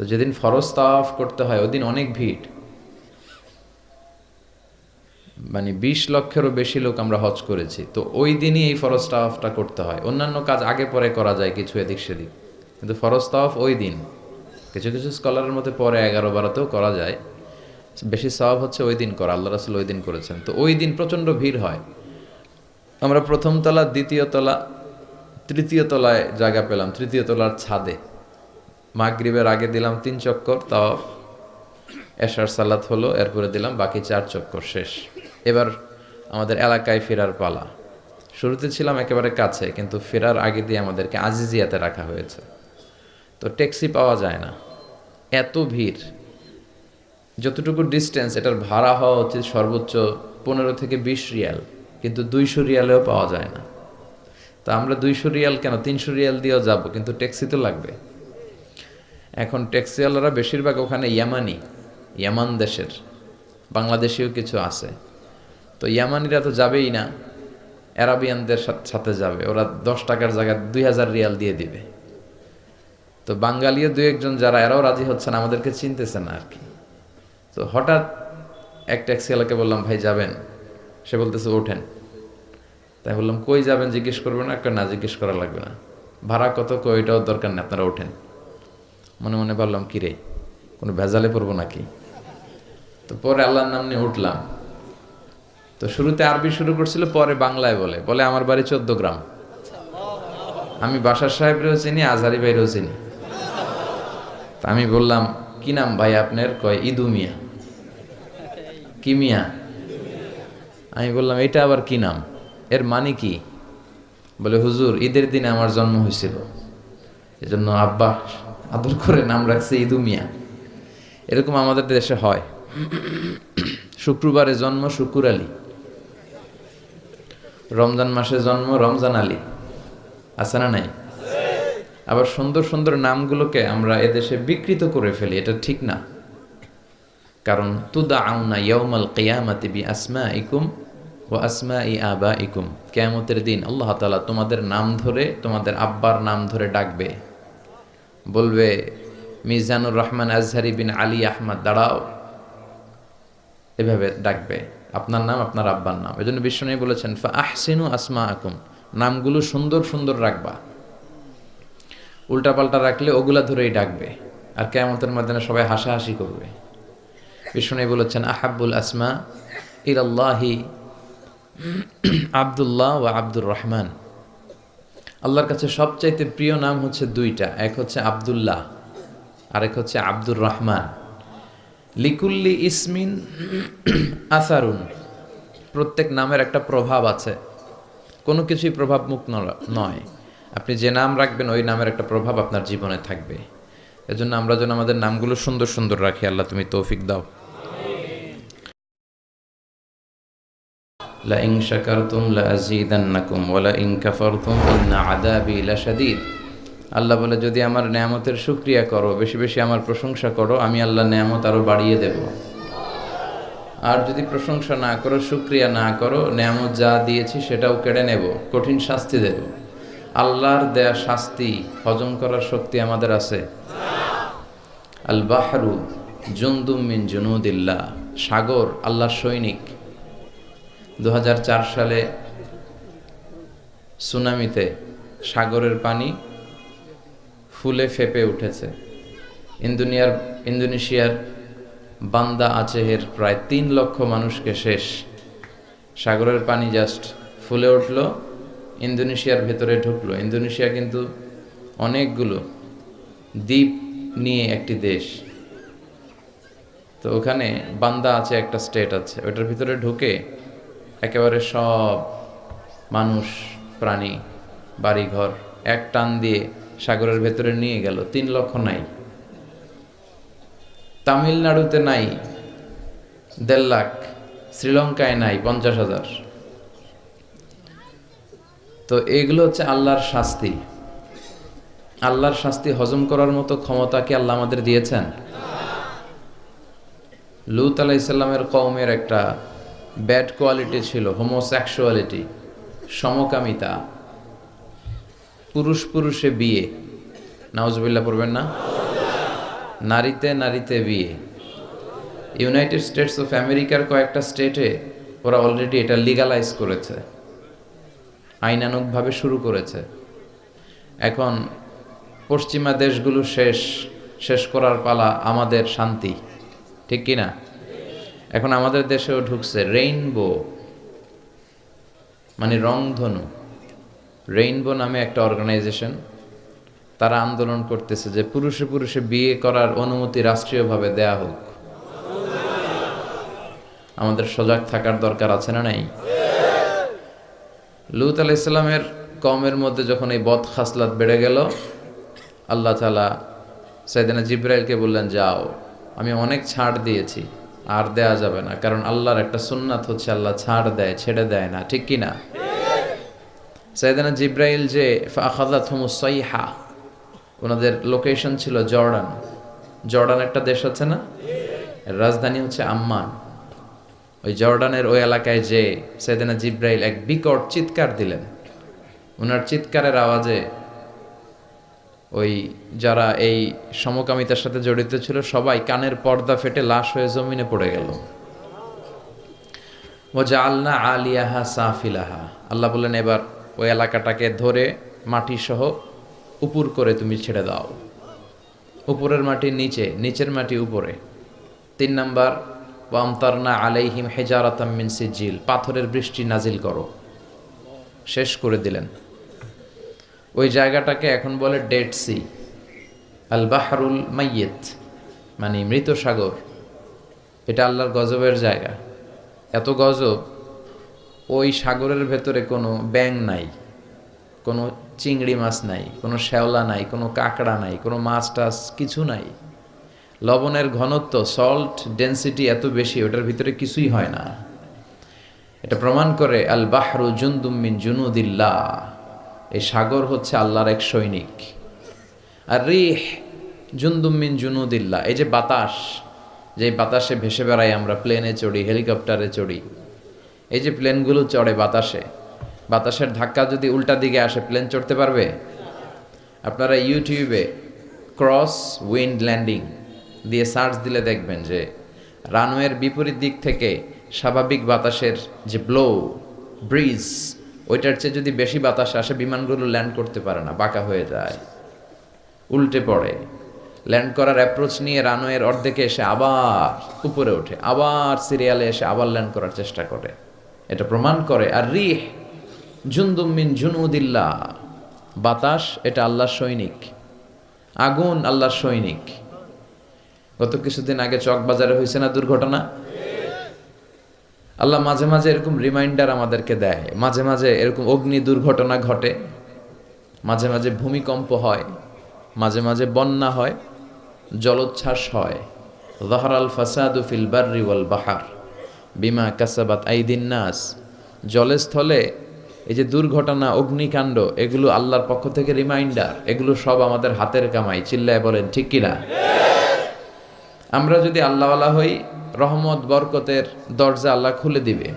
তো যেদিন ফরজ তাওয়াফ করতে হয়, ওদিন অনেক ভিড়। মানে বিশ লক্ষেরও বেশি লোক আমরা হজ করেছি। তো ওই দিনই এই ফরজ তাওয়াফটা করতে হয়। অন্যান্য কাজ আগে পরে করা যায় কিছু এদিক সেদিক। কিন্তু ফরজ তাওয়াফ ওই দিন। কিছু কিছু স্কলারের মধ্যে পরে এগারো বারোতেও করা যায়। বেশি সওয়াব হচ্ছে ওই দিন করা। আল্লাহ রাসুল ওই দিন করেছেন। তো ওই দিন প্রচণ্ড ভিড় হয়। আমরা প্রথম তলা, দ্বিতীয় তলা, তৃতীয় তলায় জায়গা পেলাম। তৃতীয় তলার ছাদে। মাগরিবের আগে দিলাম তিন চক্কর, তাও এশার সালাত হলো, এরপরে দিলাম বাকি চার চক্কর শেষ। এবার আমাদের এলাকায় ফেরার পালা। শুরুতে ছিলাম একেবারে কাছে, কিন্তু ফেরার আগে দিয়ে আমাদেরকে আজিজিয়াতে রাখা হয়েছে। তো ট্যাক্সি পাওয়া যায় না। এত ভিড়। যতটুকু ডিস্টেন্স, এটার ভাড়া হওয়া উচিত সর্বোচ্চ পনেরো থেকে বিশ রিয়াল, কিন্তু দুইশো রিয়ালেও পাওয়া যায় না। তা আমরা দুইশো রিয়াল কেন? তিনশো রিয়াল দিয়েও যাব, কিন্তু ট্যাক্সি তো লাগবে। এখন ট্যাক্সিওয়ালারা বেশিরভাগ ওখানে ইয়ামানি, ইয়ামান দেশের, বাংলাদেশিও কিছু আছে। তো ইয়ামানিরা তো যাবেই না, অ্যারাবিয়ানদের সাথ- যাবে। ওরা দশ টাকার জায়গায় দুই হাজার রিয়াল দিয়ে দিবে। তো বাঙালিও দু একজন যারা, এরাও রাজি হচ্ছে না, আমাদেরকে চিনতেছে না আর কি। তো হঠাৎ এক ট্যাক্সিওয়ালাকে বললাম, ভাই, যাবেন? সে বলতেছে, ওঠেন। তাই বললাম, কই যাবেন? জিজ্ঞেস করবেন? না না, জিজ্ঞেস করা লাগবে না। ভাড়া কত? কই? ওইটাও দরকার নেই, আপনারা ওঠেন। মনে মনে ভাবলাম কি রে কোনো ভেজালে পড়ব নাকি? তো পরে আল্লাহর নাম নিয়ে উঠলাম। তো শুরুতে আরবি শুরু করছিল, পরে বাংলায় বলে। বলে, আমার বাড়ি চোদ্দ গ্রাম। আমি বাসার সাহেবরেও চিনি, আজহারি ভাইরেও চিনি। তা আমি বললাম, কি নাম ভাই আপনার? কয়, ইদু মিয়া। কি মিয়া? আমি বললাম এটা আবার কি নাম? এর মানে কি? বলে, হুজুর, ঈদের দিনে আমার জন্ম হয়েছিল। এজন্য আব্বা আদর করে নাম রাখছে ইদু মিয়া এরকম আমাদের দেশে হয়। শুক্রবারে জন্ম শুকুর আলী। রমজান মাসে জন্ম রমজান আলী। আছে না নাই? আবার সুন্দর সুন্দর নামগুলোকে আমরা এদেশে বিকৃত করে ফেলি, এটা ঠিক না। কারণ তুদা আউনা ইয়াউমাল কিয়ামাতি বি আসমা ইকুম ও আসমা ই আবা ইকুম কেয়ামতের দিন আল্লাহ তালা তোমাদের নাম ধরে, তোমাদের আব্বার নাম ধরে ডাকবে। বলবে, মিজানুর রহমান আজহারি বিন আলী আহমদ, দাঁড়াও। এভাবে ডাকবে। আপনার নাম, আপনার আব্বার নাম। এই জন্য বিশ্বনবী বলেছেন আহসিনু আসমা আকুম নামগুলো সুন্দর সুন্দর রাখবা। উল্টাপাল্টা রাখলে ওগুলা ধরেই ডাকবে। আর কেমতের মাধ্যমে সবাই হাসাহাসি করবে। বিষ্ণু বলেছেন আহাবুল আসমা ইরাল্লাহি আব্দুল্লাহ ও আব্দুর রহমান। আল্লাহর কাছে সবচাইতে প্রিয় নাম হচ্ছে দুইটা, এক হচ্ছে আব্দুল্লাহ, আরেক হচ্ছে আব্দুর রহমান। লিকুল্লি ইসমিন আসারুন, প্রত্যেক নামের একটা প্রভাব আছে। কোনো কিছুই প্রভাব মুখ নয়। আপনি যে নাম রাখবেন, ওই নামের একটা প্রভাব আপনার জীবনে থাকবে। এজন্য আমরা যেন আমাদের নামগুলো সুন্দর সুন্দর রাখি। আল্লাহ তুমি তৌফিক দাও। لئن شكرتم لأزيدنكم ولئن كفرتم إن عذابي لشديد আল্লাহ বলে যদি আমার নেয়ামতের শুক্রিয়া করো বেশি বেশি আমার প্রশংসা করো আমি আল্লাহ নেয়ামত আরো বাড়িয়ে দেব আর যদি প্রশংসা না করো শুক্রিয়া না করো নেয়ামত যা দিয়েছি সেটাও কেড়ে নেব কঠিন শাস্তি দেব আল্লাহর দেয়া শাস্তি হজম করার শক্তি আমাদের আছে আল বাহরু জুন্দুম মিন জুনুদিল্লাহ সাগর আল্লাহর সৈনিক দু হাজার চার সালে সুনামিতে সাগরের পানি ফুলে ফেপে উঠেছে। ইন্দোনিয়ার, ইন্দোনেশিয়ার বান্দা আচেহের প্রায় তিন লক্ষ মানুষকে শেষ। সাগরের পানি জাস্ট ফুলে উঠল, ইন্দোনেশিয়ার ভেতরে ঢুকলো। ইন্দোনেশিয়া কিন্তু অনেকগুলো দ্বীপ নিয়ে একটি দেশ। তো ওখানে বান্দা আছে, একটা স্টেট আছে। ওটার ভিতরে ঢুকে একেবারে সব মানুষ, প্রাণী, বাড়িঘর এক টান দিয়ে সাগরের ভেতরে নিয়ে গেল, তিন লক্ষ নাই। তামিলনাড়ুতে নাই, দেড় লাখ, শ্রীলঙ্কায় নাই, পঞ্চাশ হাজার। তো এগুলো হচ্ছে আল্লাহর শাস্তি। আল্লাহর শাস্তি হজম করার মতো ক্ষমতা কি আল্লাহ আমাদের দিয়েছেন? লুত আলাইসাল্লামের কওমের একটা ব্যাড কোয়ালিটি ছিল হোমোসেক্সুয়ালিটি সমকামিতা, পুরুষ পুরুষে বিয়ে নাওজবিল্লা পড়বেন না, নারীতে নারীতে বিয়ে। ইউনাইটেড স্টেটস অফ আমেরিকার কয়েকটা স্টেটে ওরা অলরেডি এটা লিগালাইজ করেছে আইনানুকভাবে শুরু করেছে। এখন পশ্চিমা দেশগুলো শেষ শেষ করার পালা আমাদের শান্তি, ঠিক কি না এখন আমাদের দেশেও ঢুকছে রেইনবো মানে রংধনু। রেইনবো নামে একটা অর্গানাইজেশন, তারা আন্দোলন করতেছে যে পুরুষে পুরুষে বিয়ে করার অনুমতি রাষ্ট্রীয়ভাবে দেয়া হোক। আমাদের সজাগ থাকার দরকার আছে না নাই? লুত আলাহ ইসলামের কমের মধ্যে যখন এই বদ খাসলাত বেড়ে গেল, আল্লাহ তালা সাইদানা জিব্রাইলকে বললেন, যাও, আমি অনেক ছাড় দিয়েছি। আর দেয়া যাবে না, কারণ আল্লাহর একটা সুন্নাত হচ্ছে আল্লাহ ছাড় দেয়, ছেড়ে দেয় না, ঠিক কি না সাইদানা জিব্রাইল যে ওনাদের লোকেশন ছিল জর্ডান। জর্ডান একটা দেশ আছে না? রাজধানী হচ্ছে আম্মান। ওই জর্ডানের ওই এলাকায় যে সেদিনা জিব্রাইল এক বিকট চিৎকার দিলেন। ওনার চিৎকারের আওয়াজে ওই যারা এই সমকামিতার সাথে জড়িত ছিল, সবাই কানের পর্দা ফেটে লাশ হয়ে জমিনে পড়ে গেল। যে আল্লাহ আলিয়াহা সাফিলাহা। আল্লাহ বললেন, এবার ওই এলাকাটাকে ধরে মাটি সহ উপর করে তুমি ছেড়ে দাও। উপরের মাটি নিচে, নিচের মাটি উপরে। তিন নাম্বার, ওয়ামতারনা আলাইহিম হেজারাতাম মিন সিজিল পাথরের বৃষ্টি নাজিল করো। শেষ করে দিলেন। ওই জায়গাটাকে এখন বলে ডেড সি আল বাহারুল মাইয়েত মানে মৃত সাগর। এটা আল্লাহর গজবের জায়গা। এত গজব, ওই সাগরের ভেতরে কোনো ব্যাং নাই, কোনো চিংড়ি মাছ নাই, কোনো শ্যাওলা নাই, কোনো কাঁকড়া নাই, কোনো মাছ টাছ কিছু নাই। লবণের ঘনত্ব সল্ট ডেন্সিটি এত বেশি, ওটার ভিতরে কিছুই হয় না। এটা প্রমাণ করে আল বাহরু জুন্দুমিন জুনুদিল্লা এই সাগর হচ্ছে আল্লাহর এক সৈনিক। আর রিহ জুন্দুমিন জুনুদিল্লা এই যে বাতাস যে বাতাসে ভেসে বেড়াই আমরা, প্লেনে চড়ি, হেলিকপ্টারে চড়ি, এই যে প্লেনগুলো চড়ে বাতাসে, বাতাসের ধাক্কা যদি উল্টা দিকে আসে, প্লেন চড়তে পারবে? আপনারা ইউটিউবে ক্রস উইন্ড ল্যান্ডিং দিয়ে সার্চ দিলে দেখবেন যে, রানওয়ের বিপরীত দিক থেকে স্বাভাবিক বাতাসের যে ব্লো, ব্রিজ ওইটার চেয়ে যদি বেশি বাতাস আসে, বিমানগুলো ল্যান্ড করতে পারে না, বাঁকা হয়ে যায়, উল্টে পড়ে। ল্যান্ড করার অ্যাপ্রোচ নিয়ে রানওয়ের অর্ধেকে এসে আবার উপরে ওঠে, আবার সিরিয়ালে এসে আবার ল্যান্ড করার চেষ্টা করে। এটা প্রমাণ করে, আর রিহ জুন্দুমিন জুনুদিল্লা। বাতাস, এটা আল্লাহর সৈনিক। আগুন, আল্লাহর সৈনিক। গত কিছুদিন আগে চকবাজারে হয়েছে না দুর্ঘটনা? আল্লাহ মাঝে মাঝে এরকম রিমাইন্ডার আমাদেরকে দেয়। মাঝে মাঝে এরকম অগ্নি দুর্ঘটনা ঘটে। মাঝে মাঝে ভূমিকম্প হয়। মাঝে মাঝে বন্যা হয়। জলোচ্ছ্বাস হয়। জহরাল ফাসাদু ফিল বার্রি ওয়াল বাহার বিমা কাসাবাত আইদিন নাস জলে স্থলে এই যে দুর্ঘটনা, অগ্নিকাণ্ড, এগুলো আল্লাহর পক্ষ থেকে রিমাইন্ডার এগুলো সব আমাদের হাতের কামাই। চিল্লায় বলেন, ঠিক কিনা? আমরা যদি আল্লাহওয়ালা হই রহমত, বরকতের দরজা আল্লাহ খুলে দিবে।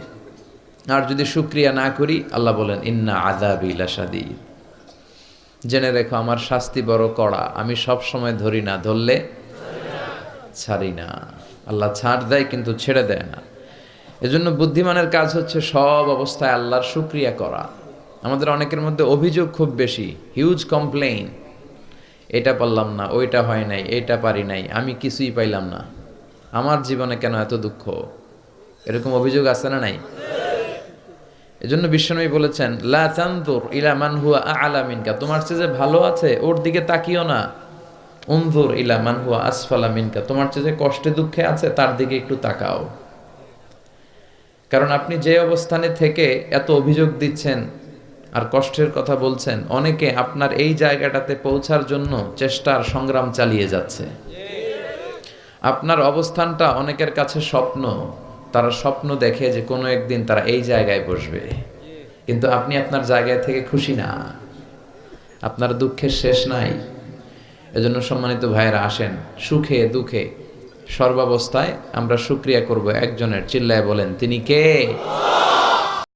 আর যদি শুক্রিয়া না করি, আল্লাহ বলেন, ইন্না আদাবি লাসাদি জেনে রেখো, আমার শাস্তি বড় কড়া। আমি সব সময় ধরি না, ধরলে ছাড়ি না। আল্লাহ ছাড় দেয়, কিন্তু ছেড়ে দেয় না। এজন্য বুদ্ধিমানের কাজ হচ্ছে সব অবস্থায় আল্লাহর শুক্রিয়া করা। আমাদের অনেকের মধ্যে অভিযোগ খুব বেশি, হিউজ কমপ্লেইন। এটা পারলাম না, ওইটা হয় নাই, এটা পারি নাই, আমি কিছুই পাইলাম না। আমার জীবনে কেন এত দুঃখ? এরকম অভিযোগ আছে না নাই? এজন্য বিশ্বনবী বলেছেন, লা চান্দুর ইলা মান হুয়া আলা মিনকা। তোমার চেয়ে যে ভালো আছে, ওর দিকে তাকিও না। উনজুর ইলা মান হুয়া আসফালা মিনকা। তোমার চেয়ে যে কষ্টে দুঃখে আছে, তার দিকে একটু তাকাও। কারণ আপনি যে অবস্থানে থেকে এত অভিযোগ দিচ্ছেন আর কষ্টের কথা বলছেন, অনেকে আপনার এই জায়গাটাতে পৌঁছার জন্য চেষ্টার সংগ্রাম চালিয়ে যাচ্ছে। আপনার অবস্থানটা অনেকের কাছে স্বপ্ন। তারা স্বপ্ন দেখে যে কোনো একদিন তারা এই জায়গায় বসবে। কিন্তু আপনি আপনার জায়গায় থেকে খুশি না। আপনার দুঃখের শেষ নাই। এজন্য সম্মানিত ভাইয়েরা, আসেন। সুখে, দুঃখে। সর্বাবস্থায় আমরা সুক্রিয়া করব একজনের। চিল্লায় বলেন, তিনি কে?